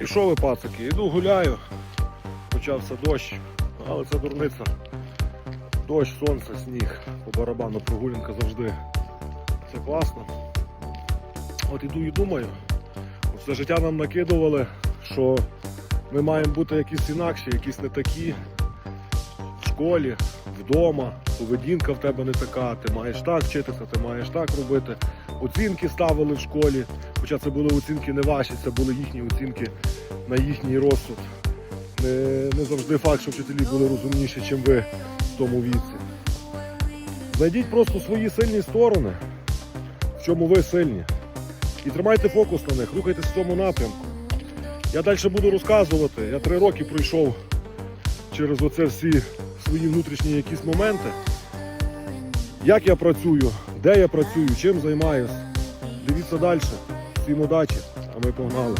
І що ви, пацики? Іду гуляю. Почався дощ, але це дурниця. Дощ, сонце, сніг, по барабану прогулянка завжди. Це класно. От іду і думаю. Все життя нам накидували, що ми маємо бути якісь інакші, якісь не такі. В школі, вдома, поведінка в тебе не така, ти маєш так вчитися, ти маєш так робити. Оцінки ставили в школі, хоча це були оцінки не ваші, це були їхні оцінки на їхній розсуд. Не, не завжди факт, що вчителі були розумніші, ніж ви в тому віці. Знайдіть просто свої сильні сторони, в чому ви сильні. І тримайте фокус на них, рухайтесь в цьому напрямку. Я далі буду розказувати. Я три роки пройшов через оце всі свої внутрішні якісь моменти. Як я працюю, де я працюю, чим займаюсь. Дивіться далі. Всім удачі, а ми погнали.